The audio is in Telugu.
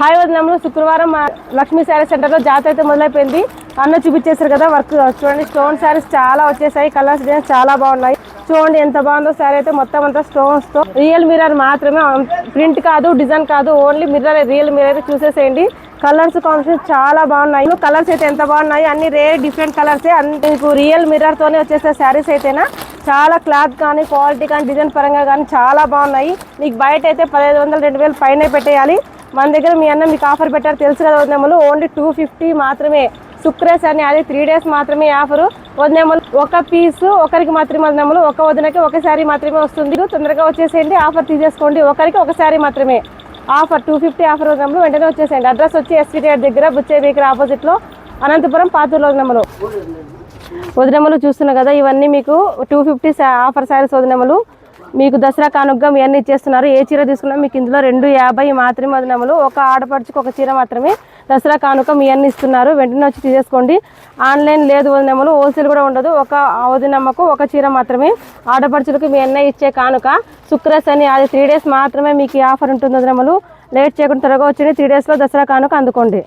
హాయ్ వదినములు శుక్రవారం లక్ష్మీ శారీ సెంటర్లో జాతర అయితే మొదలైపోయింది. అన్న చూపించేశారు కదా వర్క్ చూడండి. స్టోన్ శారీస్ చాలా వచ్చేసాయి కలర్స్ డిజైన్స్ చాలా బాగున్నాయి. చూడండి ఎంత బాగుందో శారీ అయితే మొత్తం అంతా స్టోన్స్తో. రియల్ మిర్రర్ మాత్రమే ప్రింట్ కాదు డిజైన్ కాదు ఓన్లీ మిర్రర్ రియల్ మిర్రర్ అయితే చూసేసేయండి. కలర్స్ కాంబినేషన్ చాలా బాగున్నాయి. కలర్స్ అయితే ఎంత బాగున్నాయి అన్ని రే డిఫరెంట్ కలర్స్ అన్ని మీకు రియల్ మిర్రర్ తోనే వచ్చేసే శారీస్ అయితేనా చాలా క్లాత్ కానీ క్వాలిటీ కానీ డిజైన్ పరంగా కానీ చాలా బాగున్నాయి. మీకు బయట అయితే పదిహేను వందలు రెండు వేలు పైన పెట్టేయాలి. మన దగ్గర మీ అన్న మీకు ఆఫర్ పెట్టారు తెలుసు కదా వదినమ్మలు. ఓన్లీ టూ ఫిఫ్టీ మాత్రమే. శుక్రేస్ అని అది త్రీ డేస్ మాత్రమే ఆఫరు. వదినమ్మలు ఒక పీసు ఒకరికి మాత్రమే వదినమ్మలు ఒక వదినకి ఒక శారీ మాత్రమే వస్తుంది. తొందరగా వచ్చేసేయండి ఆఫర్ తీసేసుకోండి ఒకరికి ఒక శారీ మాత్రమే. ఆఫర్ టూ ఫిఫ్టీ ఆఫర్ వదినమ్మలు వెంటనే వచ్చేసేయండి. అడ్రస్ వచ్చి ఎస్పీ దగ్గర బుచ్చే బేకర్ ఆపోజిట్లో అనంతపురం పాతూరు వదినమ్మలు. వదినమ్మలు చూస్తున్నా కదా ఇవన్నీ మీకు టూ ఫిఫ్టీ ఆఫర్ శారీస్ వదినమ్మలు. మీకు దసరా కానుగ్గా మీ అన్ని ఇచ్చేస్తున్నారు. ఏ చీర తీసుకున్నా మీకు ఇందులో రెండు యాభై మాత్రమే వదినములు ఒక ఆడపడుచుకు ఒక చీర మాత్రమే దసరా కానుక మీ అన్ని ఇస్తున్నారు. వెంటనే వచ్చి తీసేసుకోండి. ఆన్లైన్ లేదు వదినమ్మలు హోల్సేల్ కూడా ఉండదు. ఒక వదినమ్మకు ఒక చీర మాత్రమే ఆడపడుచులకు మీ అన్న ఇచ్చే కానుక. శుక్ర అని అది త్రీ డేస్ మాత్రమే మీకు ఈ ఆఫర్ ఉంటుంది వదినమ్మలు లేట్ చేయకుండా త్వరగా వచ్చి త్రీ డేస్లో దసరా కానుక అందుకోండి.